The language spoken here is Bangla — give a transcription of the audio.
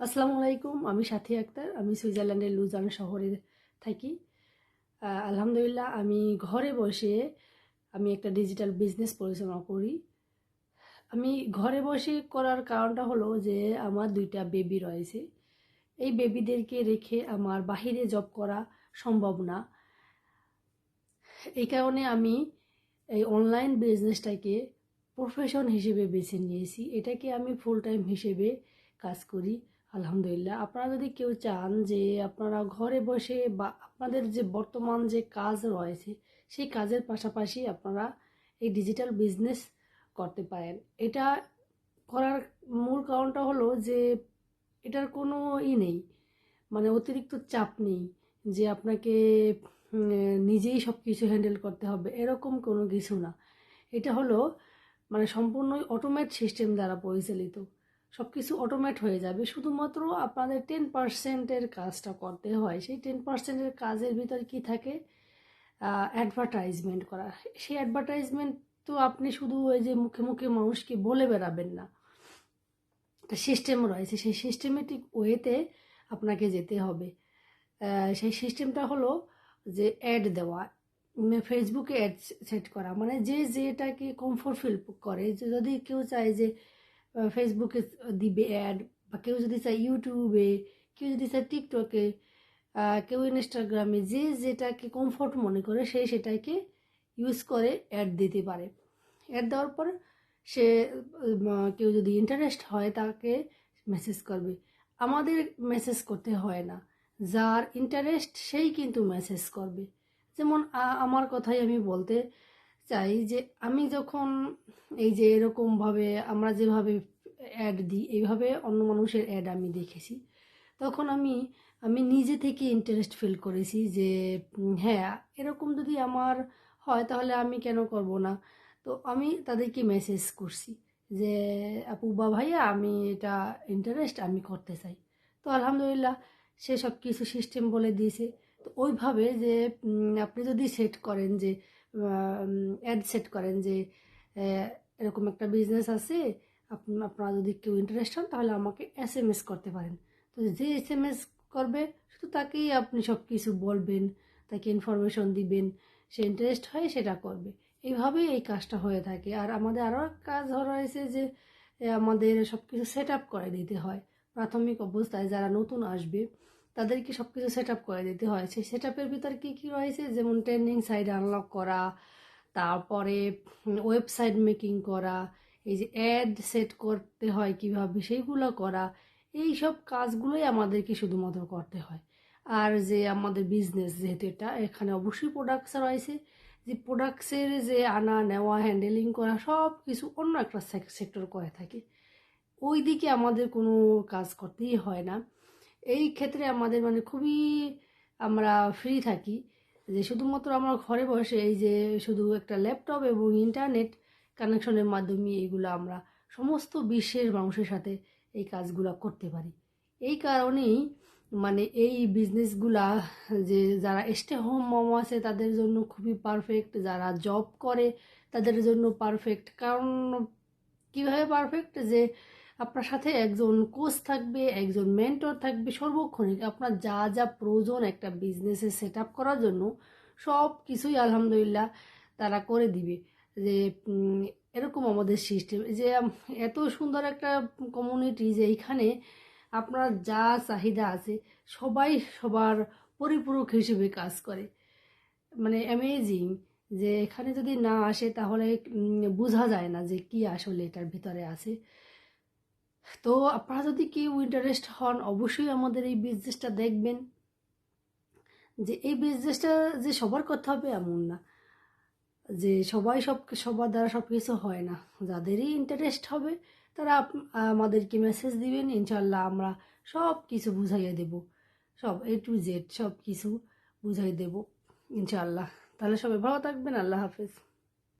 আসসালামু আলাইকুম, আমি সাথী আক্তার। আমি সুইজারল্যান্ডের লুজান শহরে থাকি। আলহামদুলিল্লাহ, আমি ঘরে বসে আমি একটা ডিজিটাল বিজনেস পরিচালনা করি। আমি ঘরে বসে করার কারণটা হলো যে, আমার দুইটা বেবি রয়েছে। এই বেবিদেরকে রেখে আমার বাহিরে জব করা সম্ভব না। এই কারণে আমি এই অনলাইন বিজনেসটাকে প্রফেশন হিসেবে বেছে নিয়েছি। এটাকে আমি ফুল টাইম হিসেবে কাজ করি। আলহামদুলিল্লাহ। আপনারা যদি কেউ চান যে আপনারা ঘরে বসে বা আপনাদের যে বর্তমান যে কাজ রয়েছে, সেই কাজের পাশাপাশি আপনারা এই ডিজিটাল বিজনেস করতে পারেন। এটা করার মূল কারণটা হলো যে এটার কোনো ই নেই মানে অতিরিক্ত চাপ নেই যে আপনাকে নিজেই সব কিছু হ্যান্ডেল করতে হবে, এরকম কোনো কিছু না। এটা হলো মানে সম্পূর্ণই অটোমেট সিস্টেম দ্বারা পরিচালিত। সব কিছু অটোমেট হয়ে যাবে। শুধুমাত্র আপনাদের টেন পার্সেন্টের কাজটা করতে হয়। সেই টেন পার্সেন্টের কাজের ভিতর কি থাকে? অ্যাডভার্টাইজমেন্ট করা। সেই অ্যাডভার্টাইজমেন্ট তো আপনি শুধু ওই যে মুখে মুখে মানুষকে বলে বেড়াবেন না। একটা সিস্টেম রয়েছে। সেই সিস্টেমেটিক ওয়েতে আপনাকে যেতে হবে। সেই সিস্টেমটা হলো যে অ্যাড দেওয়া। ফেসবুকে অ্যাড সেট করা। মানে যে যেটাকে কমফোর্ট ফিল করে। যদি কেউ চায় যে ফেসবুকে দিবে অ্যাড বা কেউ যদি চায় ইউটিউবে কেউ যদি চায় টিকটকে কেউ ইনস্টাগ্রামে যে যেটাকে কমফোর্ট মনে করে, সে সেটাকে ইউজ করে অ্যাড দিতে পারে। অ্যাড দেওয়ার পর সে কেউ যদি ইন্টারেস্ট হয়, তাকে মেসেজ করবে। আমাদের মেসেজ করতে হয় না। যার ইন্টারেস্ট সেই কিন্তু মেসেজ করবে। যেমন আমার কথাই আমি বলতে চাই যে আমি যখন এই যে এরকমভাবে আমরা যেভাবে অ্যাড দিই, এইভাবে অন্য মানুষের অ্যাড আমি দেখেছি, তখন আমি আমি নিজে থেকে ইন্টারেস্ট ফিল করেছি যে হ্যাঁ এরকম যদি আমার হয় তাহলে আমি কেন করব না? তো আমি তাদেরকে মেসেজ করছি যে, আপু বা ভাইয়া, আমি এটা ইন্টারেস্ট আমি করতে চাই। তো আলহামদুলিল্লাহ সে সব কিছু সিস্টেম বলে দিয়েছে। তো ওইভাবে যে আপনি যদি সেট করেন যে অ্যাড সেট করেন যে এরকম একটা বিজনেস আছে, আপ- আপনারা যদি কেউ ইন্টারেস্ট হন, তাহলে আমাকে এস এম এস করতে পারেন। তো যে এস এম এস করবে, শুধু তাকেই আপনি সব কিছু বলবেন, তাকে ইনফরমেশন দিবেন, সে ইন্টারেস্ট হয় সেটা করবে। এইভাবেই এই কাজটা হয়ে থাকে। আর আমাদের আরও কাজ রয়েছে যে আমাদের সব কিছু সেট আপ করে দিতে হয়। প্রাথমিক অবস্থায় যারা নতুন আসবে তাদেরকে সব কিছু সেট আপ করে দিতে হয় সেই সেট আপের ভিতর কী কী রয়েছে? যেমন ট্রেন্ডিং সাইট আনলক করা, তারপরে ওয়েবসাইট মেকিং করা, এই যে অ্যাড সেট করতে হয় কীভাবে, সেইগুলো করা এই সব কাজগুলোই আমাদেরকে শুধুমাত্র করতে হয়। আর যে আমাদের বিজনেস যেহেতু এটা, এখানে অবশ্যই প্রোডাক্টস রয়েছে। যে প্রোডাক্টসের যে আনা, নেওয়া হ্যান্ডেলিং করা সব কিছু অন্য একটা সেক্টর করে থাকে। ওই দিকে আমাদের কোনো কাজ করতেই হয় না। এই ক্ষেত্রে আমাদের মানে খুবই আমরা ফ্রি থাকি যে শুধুমাত্র আমরা ঘরে বসে এই যে শুধু একটা ল্যাপটপ এবং ইন্টারনেট কানেকশনের মাধ্যমে এইগুলো আমরা সমস্ত বিশ্বের মানুষের সাথে এই কাজগুলো করতে পারি। এই কারণেই মানে এই বিজনেসগুলা যে যারা স্টে হোম মম আছে তাদের জন্য খুবই পারফেক্ট যারা জব করে তাদের জন্য পারফেক্ট কারণ কীভাবে পারফেক্ট যে আপনার সাথে একজন কোচ থাকবে, একজন মেন্টর থাকবে, সর্বক্ষণিক আপনার যা যা প্রয়োজন একটা বিজনেসে সেট আপ করার জন্য সব কিছুই আলহামদুলিল্লাহ তারা করে দিবে। যে এরকম আমাদের সিস্টেম যে এত সুন্দর একটা কমিউনিটি যে এইখানে আপনার যা চাহিদা আছে সবাই সবার পরিপূরক হিসেবে কাজ করে। মানে অ্যামেজিং যে, এখানে যদি না আসে তাহলে বোঝা যায় না যে কি আসলে এটার ভিতরে আছে। তো আপনারা যদি কেউ ইন্টারেস্ট হন, অবশ্যই আমাদের এই বিজনেসটা দেখবেন। যে এই বিজনেসটা যে সবার করতে হবে এমন না। যে সবাই সব, সবার দ্বারা সব কিছু হয় না। যাদেরই ইন্টারেস্ট হবে, তারা আমাদেরকে মেসেজ দিবেন ইনশাল্লাহ আমরা সব কিছু বুঝাইয়ে দেব। সব এ টু জেড সব কিছু বুঝাই দেব ইনশাল্লাহ তাহলে সবাই ভালো থাকবেন, আল্লাহ হাফেজ।